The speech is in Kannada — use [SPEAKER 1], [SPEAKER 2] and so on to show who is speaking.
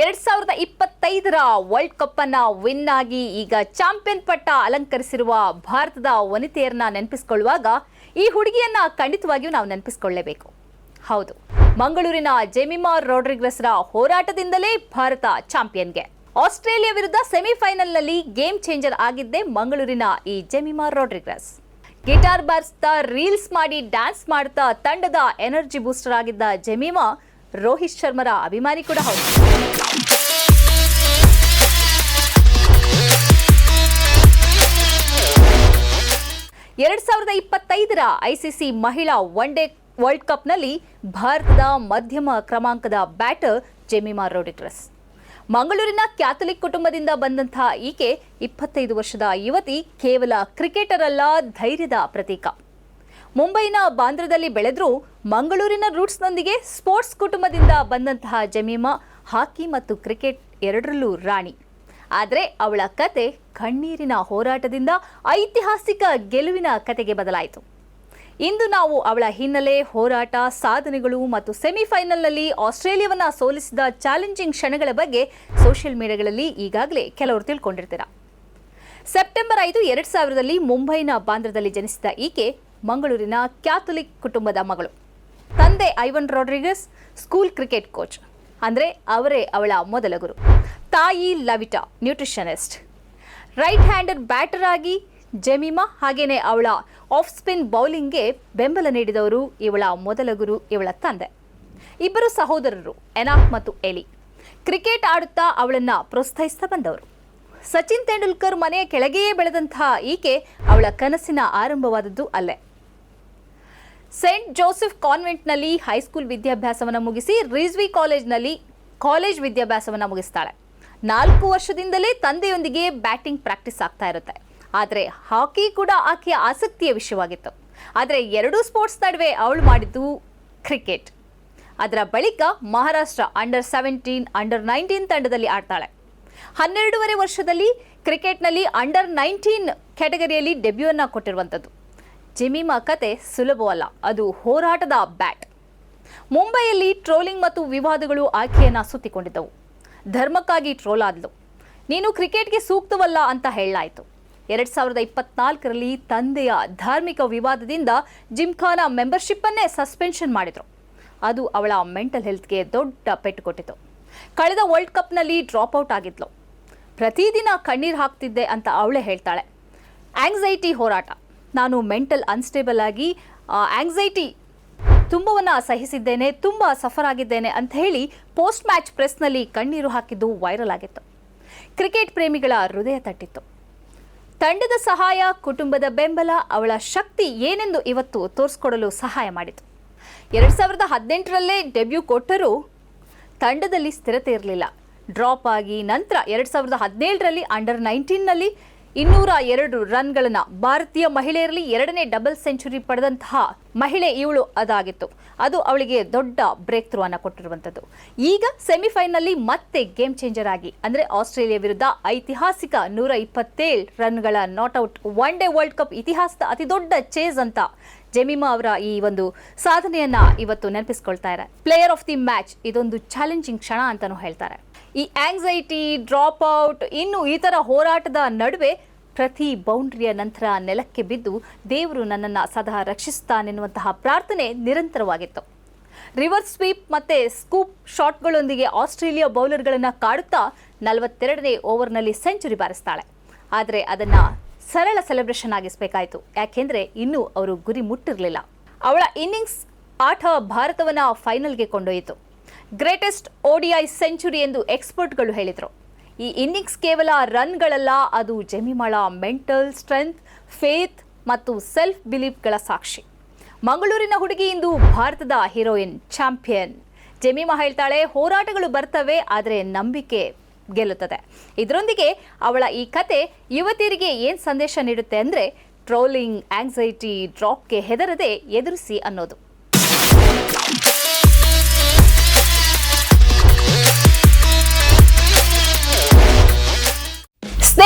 [SPEAKER 1] ಎರಡ್ ಸಾವಿರದ ಇಪ್ಪತ್ತೈದರ ವರ್ಲ್ಡ್ ಕಪ್ ಅನ್ನ ವಿನ್ ಆಗಿ ಈಗ ಚಾಂಪಿಯನ್ ಪಟ್ಟ ಅಲಂಕರಿಸಿರುವ ಭಾರತದ ವನಿತೆಯರನ್ನ ನೆನಪಿಸಿಕೊಳ್ಳುವಾಗ ಈ ಹುಡುಗಿಯನ್ನ ಖಂಡಿತವಾಗಿಯೂ ನಾವು ನೆನಪಿಸಿಕೊಳ್ಳಬೇಕು. ಹೌದು, ಮಂಗಳೂರಿನ ಜೆಮಿಮಾ ರೋಡ್ರಿಗ್ರೆಸ್ರ ಹೋರಾಟದಿಂದಲೇ ಭಾರತ ಚಾಂಪಿಯನ್ಗೆ. ಆಸ್ಟ್ರೇಲಿಯಾ ವಿರುದ್ಧ ಸೆಮಿಫೈನಲ್ನಲ್ಲಿ ಗೇಮ್ ಚೇಂಜರ್ ಆಗಿದ್ದೇ ಮಂಗಳೂರಿನ ಈ ಜೆಮಿಮಾ ರೋಡ್ರಿಗ್ರೆಸ್. ಗಿಟಾರ್ ಬಾರಿಸ್ತಾ ರೀಲ್ಸ್ ಮಾಡಿ ಡ್ಯಾನ್ಸ್ ಮಾಡ್ತಾ ತಂಡದ ಎನರ್ಜಿ ಬೂಸ್ಟರ್ ಆಗಿದ್ದ ಜೆಮಿಮಾ ರೋಹಿತ್ ಶರ್ಮರ ಅಭಿಮಾನಿ ಕೂಡ ಹೌದು. ಎರಡ್ ಸಾವಿರದ ಇಪ್ಪತ್ತೈದರ ಐಸಿಸಿ ಮಹಿಳಾ ಒನ್ ಡೇ ವರ್ಲ್ಡ್ ಕಪ್ನಲ್ಲಿ ಭಾರತದ ಮಧ್ಯಮ ಕ್ರಮಾಂಕದ ಬ್ಯಾಟರ್ ಜೆಮಿಮಾ ರೋಡಿಟ್ರಸ್ ಮಂಗಳೂರಿನ ಕ್ಯಾಥಲಿಕ್ ಕುಟುಂಬದಿಂದ ಬಂದಂತಹ ಈಕೆ ಇಪ್ಪತ್ತೈದು ವರ್ಷದ ಯುವತಿ ಕೇವಲ ಕ್ರಿಕೆಟರ್ ಅಲ್ಲ ಧೈರ್ಯದ ಪ್ರತೀಕ. ಮುಂಬೈನ ಬಾಂದ್ರದಲ್ಲಿ ಬೆಳೆದರೂ ಮಂಗಳೂರಿನ ರೂಟ್ಸ್ನೊಂದಿಗೆ ಸ್ಪೋರ್ಟ್ಸ್ ಕುಟುಂಬದಿಂದ ಬಂದಂತಹ ಜಮೀಮಾ ಹಾಕಿ ಮತ್ತು ಕ್ರಿಕೆಟ್ ಎರಡರಲ್ಲೂ ರಾಣಿ. ಆದರೆ ಅವಳ ಕತೆ ಕಣ್ಣೀರಿನ ಹೋರಾಟದಿಂದ ಐತಿಹಾಸಿಕ ಗೆಲುವಿನ ಕತೆಗೆ ಬದಲಾಯಿತು. ಇಂದು ನಾವು ಅವಳ ಹಿನ್ನೆಲೆ, ಹೋರಾಟ, ಸಾಧನೆಗಳು ಮತ್ತು ಸೆಮಿಫೈನಲ್ನಲ್ಲಿ ಆಸ್ಟ್ರೇಲಿಯಾವನ್ನ ಸೋಲಿಸಿದ ಚಾಲೆಂಜಿಂಗ್ ಕ್ಷಣಗಳ ಬಗ್ಗೆ ಸೋಷಿಯಲ್ ಮೀಡಿಯಾಗಳಲ್ಲಿ ಈಗಾಗಲೇ ಕೆಲವರು ತಿಳ್ಕೊಂಡಿರ್ತೀರ. ಸೆಪ್ಟೆಂಬರ್ ಐದು, ಎರಡು ಸಾವಿರದಲ್ಲಿ ಮುಂಬೈನ ಬಾಂದ್ರದಲ್ಲಿ ಜನಿಸಿದ ಈಕೆ ಮಂಗಳೂರಿನ ಕ್ಯಾಥೊಲಿಕ್ ಕುಟುಂಬದ ಮಗಳು. ತಂದೆ Ivan Rodrigues, school cricket coach. ಅಂದರೆ ಅವರೇ ಅವಳ ಮೊದಲ ಗುರು. ತಾಯಿ Lavita nutritionist. Right hander batter ಆಗಿ ಜೆಮಿಮಾ ಹಾಗೇನೆ ಅವಳ ಆಫ್ ಸ್ಪಿನ್ ಬೌಲಿಂಗ್ಗೆ ಬೆಂಬಲ ನೀಡಿದವರು ಇವಳ ಮೊದಲ ಗುರು, ಇವಳ ತಂದೆ. ಇಬ್ಬರು ಸಹೋದರರು ಎನಾಕ್ ಮತ್ತು ಎಲಿ. ಕ್ರಿಕೆಟ್ ಆಡುತ್ತಾ ಅವಳನ್ನು ಪ್ರೋತ್ಸಾಹಿಸ್ತಾ ಬಂದವರು. ಸಚಿನ್ ತೆಂಡೂಲ್ಕರ್ ಮನೆಯ ಕೆಳಗೆಯೇ ಬೆಳೆದಂತಹ ಈಕೆ ಅವಳ ಕನಸಿನ ಆರಂಭವಾದದ್ದು ಅಲ್ಲೇ. ಸೆಂಟ್ ಜೋಸೆಫ್ ಕಾನ್ವೆಂಟ್ನಲ್ಲಿ ಹೈಸ್ಕೂಲ್ ವಿದ್ಯಾಭ್ಯಾಸವನ್ನು ಮುಗಿಸಿ ರಿಜ್ವಿ ಕಾಲೇಜ್ನಲ್ಲಿ ಕಾಲೇಜ್ ವಿದ್ಯಾಭ್ಯಾಸವನ್ನು ಮುಗಿಸ್ತಾಳೆ. ನಾಲ್ಕು ವರ್ಷದಿಂದಲೇ ತಂದೆಯೊಂದಿಗೆ ಬ್ಯಾಟಿಂಗ್ ಪ್ರಾಕ್ಟೀಸ್ ಆಗ್ತಾ ಇರುತ್ತೆ. ಆದರೆ ಹಾಕಿ ಕೂಡ ಆಕೆಯ ಆಸಕ್ತಿಯ ವಿಷಯವಾಗಿತ್ತು. ಆದರೆ ಎರಡೂ ಸ್ಪೋರ್ಟ್ಸ್ ನಡುವೆ ಅವಳು ಮಾಡಿದ್ದು ಕ್ರಿಕೆಟ್ ಅದರ ಬಳಿಕ Maharashtra under seventeen under nineteen ತಂಡದಲ್ಲಿ ಆಡ್ತಾಳೆ. ಹನ್ನೆರಡೂವರೆ ವರ್ಷದಲ್ಲಿ ಕ್ರಿಕೆಟ್ನಲ್ಲಿ ಅಂಡರ್ ನೈನ್ಟೀನ್ ಕ್ಯಾಟಗರಿಯಲ್ಲಿ ಡೆಬ್ಯೂವನ್ನು ಕೊಟ್ಟಿರುವಂಥದ್ದು. ಜಿಮಿಮಾ ಕತೆ ಸುಲಭವಲ್ಲ, ಅದು ಹೋರಾಟದ ಬ್ಯಾಟ್. ಮುಂಬೈಯಲ್ಲಿ ಟ್ರೋಲಿಂಗ್ ಮತ್ತು ವಿವಾದಗಳು ಆಕೆಯನ್ನ ಸುತ್ತಿಕೊಂಡಿದ್ದವು. ಧರ್ಮಕ್ಕಾಗಿ ಟ್ರೋಲ್ ಆದ್ಲು. ನೀನು ಕ್ರಿಕೆಟ್ಗೆ ಸೂಕ್ತವಲ್ಲ ಅಂತ ಹೇಳಲಾಯಿತು. ಎರಡು ಸಾವಿರದ ಇಪ್ಪತ್ನಾಲ್ಕರಲ್ಲಿ ತಂದೆಯ ಧಾರ್ಮಿಕ ವಿವಾದದಿಂದ ಜಿಮ್ಖಾನ ಮೆಂಬರ್ಶಿಪ್ಪನ್ನೇ ಸಸ್ಪೆನ್ಷನ್ ಮಾಡಿದ್ರು. ಅದು ಅವಳ ಮೆಂಟಲ್ ಹೆಲ್ತ್ಗೆ ದೊಡ್ಡ ಪೆಟ್ಟು ಕೊಟ್ಟಿತು ಕಳೆದ ವರ್ಲ್ಡ್ ಕಪ್ನಲ್ಲಿ ಡ್ರಾಪ್ ಔಟ್ ಆಗಿದ್ಲು. ಪ್ರತಿದಿನ ಕಣ್ಣೀರು ಹಾಕ್ತಿದ್ದೆ ಅಂತ ಅವಳೇ ಹೇಳ್ತಾಳೆ. ಆಂಗ್ಸೈಟಿ ಹೋರಾಟ. ನಾನು ಮೆಂಟಲ್ ಅನ್ಸ್ಟೇಬಲ್ ಆಗಿ ಆಂಗ್ಸೈಟಿ ತುಂಬವನ್ನು ಸಹಿಸಿದ್ದೇನೆ, ತುಂಬ ಸಫರ್ ಆಗಿದ್ದೇನೆ ಅಂತ ಹೇಳಿ ಪೋಸ್ಟ್ ಮ್ಯಾಚ್ ಪ್ರೆಸ್ನಲ್ಲಿ ಕಣ್ಣೀರು ಹಾಕಿದ್ದು ವೈರಲ್ ಆಗಿತ್ತು. ಕ್ರಿಕೆಟ್ ಪ್ರೇಮಿಗಳ ಹೃದಯ ತಟ್ಟಿತ್ತು. ತಂಡದ ಸಹಾಯ, ಕುಟುಂಬದ ಬೆಂಬಲ, ಅವಳ ಶಕ್ತಿ ಏನೆಂದು ಇವತ್ತು ತೋರಿಸ್ಕೊಡಲು ಸಹಾಯ ಮಾಡಿತು. ಎರಡು ಸಾವಿರದ ಹದಿನೆಂಟರಲ್ಲೇ ಡೆಬ್ಯೂ ಕೊಟ್ಟರೂ ತಂಡದಲ್ಲಿ ಸ್ಥಿರತೆ ಇರಲಿಲ್ಲ. ಡ್ರಾಪ್ ಆಗಿ ನಂತರ ಎರಡು ಸಾವಿರದ ಹದಿನೇಳರಲ್ಲಿ ಅಂಡರ್ ನೈನ್ಟೀನ್ನಲ್ಲಿ ಇನ್ನೂರ ಎರಡು ರನ್ಗಳನ್ನು ಭಾರತೀಯ ಮಹಿಳೆಯರಲ್ಲಿ ಎರಡನೇ ಡಬಲ್ ಸೆಂಚುರಿ ಪಡೆದಂತಹ ಮಹಿಳೆ ಇವಳು ಅದಾಗಿತ್ತು. ಅದು ಅವಳಿಗೆ ದೊಡ್ಡ ಬ್ರೇಕ್ ಥ್ರೂ ಅನ್ನು ಕೊಟ್ಟಿರುವಂಥದ್ದು. ಈಗ ಸೆಮಿಫೈನಲ್ಲಿ ಮತ್ತೆ ಗೇಮ್ ಚೇಂಜರ್ ಆಗಿ, ಅಂದರೆ ಆಸ್ಟ್ರೇಲಿಯಾ ವಿರುದ್ಧ ಐತಿಹಾಸಿಕ ನೂರ ಇಪ್ಪತ್ತೇಳು ರನ್ಗಳ not out one day world cup ಇತಿಹಾಸದ ಅತಿ ದೊಡ್ಡ ಚೇಸ್ ಅಂತ ಜೆಮಿಮಾ ಅವರ ಈ ಒಂದು ಸಾಧನೆಯನ್ನು ಇವತ್ತು ನೆನಪಿಸ್ಕೊಳ್ತಾ ಇದ್ದಾರೆ. ಪ್ಲೇಯರ್ ಆಫ್ ದಿ ಮ್ಯಾಚ್ ಇದೊಂದು ಚಾಲೆಂಜಿಂಗ್ ಕ್ಷಣ ಅಂತಲೂ ಹೇಳ್ತಾರೆ. ಈ ಆಂಗ್ಸೈಟಿ ಡ್ರಾಪ್ ಔಟ್ ಇನ್ನು ಈ ಹೋರಾಟದ ನಡುವೆ ಪ್ರತಿ ಬೌಂಡ್ರಿಯ ನಂತರ ನೆಲಕ್ಕೆ ಬಿದ್ದು ದೇವರು ನನ್ನನ್ನು ಸದಾ ರಕ್ಷಿಸುತ್ತಾನೆನ್ನುವಂತಹ ಪ್ರಾರ್ಥನೆ ನಿರಂತರವಾಗಿತ್ತು. ರಿವರ್ಸ್ ಸ್ವೀಪ್ ಮತ್ತೆ ಸ್ಕೂಪ್ ಶಾಟ್ಗಳೊಂದಿಗೆ ಆಸ್ಟ್ರೇಲಿಯಾ ಬೌಲರ್ಗಳನ್ನು ಕಾಡುತ್ತಾ ನಲವತ್ತೆರಡನೇ ಓವರ್ನಲ್ಲಿ ಸೆಂಚುರಿ ಬಾರಿಸ್ತಾಳೆ. ಆದರೆ ಅದನ್ನು ಸರಳ ಸೆಲೆಬ್ರೇಷನ್ ಆಗಿಸಬೇಕಾಯಿತು. ಯಾಕೆಂದರೆ ಇನ್ನೂ ಅವರು ಗುರಿ ಮುಟ್ಟಿರಲಿಲ್ಲ. ಅವಳ ಇನ್ನಿಂಗ್ಸ್ ಆಟ ಭಾರತವನ್ನು ಫೈನಲ್ಗೆ ಕೊಂಡೊಯ್ಯಿತು. ಗ್ರೇಟೆಸ್ಟ್ ಓಡಿಐ ಸೆಂಚುರಿ ಎಂದು ಎಕ್ಸ್ಪರ್ಟ್ಗಳು ಹೇಳಿದರು. ಈ ಇನ್ನಿಂಗ್ಸ್ ಕೇವಲ ರನ್ಗಳಲ್ಲ, ಅದು ಜೆಮಿಮಾಳ ಮೆಂಟಲ್ ಸ್ಟ್ರೆಂತ್, ಫೇತ್ ಮತ್ತು ಸೆಲ್ಫ್ ಬಿಲೀಫ್ಗಳ ಸಾಕ್ಷಿ. ಮಂಗಳೂರಿನ ಹುಡುಗಿ ಇಂದು ಭಾರತದ ಹೀರೋಯಿನ್ ಚಾಂಪಿಯನ್. ಜೆಮಿಮಾ ಹೇಳ್ತಾಳೆ, ಹೋರಾಟಗಳು ಬರ್ತವೆ, ಆದರೆ ನಂಬಿಕೆ ಗೆಲ್ಲುತ್ತದೆ. ಇದರೊಂದಿಗೆ ಅವಳ ಈ ಕತೆ ಯುವತಿಯರಿಗೆ ಏನು ಸಂದೇಶ ನೀಡುತ್ತೆ ಅಂದರೆ, ಟ್ರೋಲಿಂಗ್, ಆಂಗ್ಸೈಟಿ, ಡ್ರಾಪ್ಗೆ ಹೆದರದೆ ಎದುರಿಸಿ ಅನ್ನೋದು.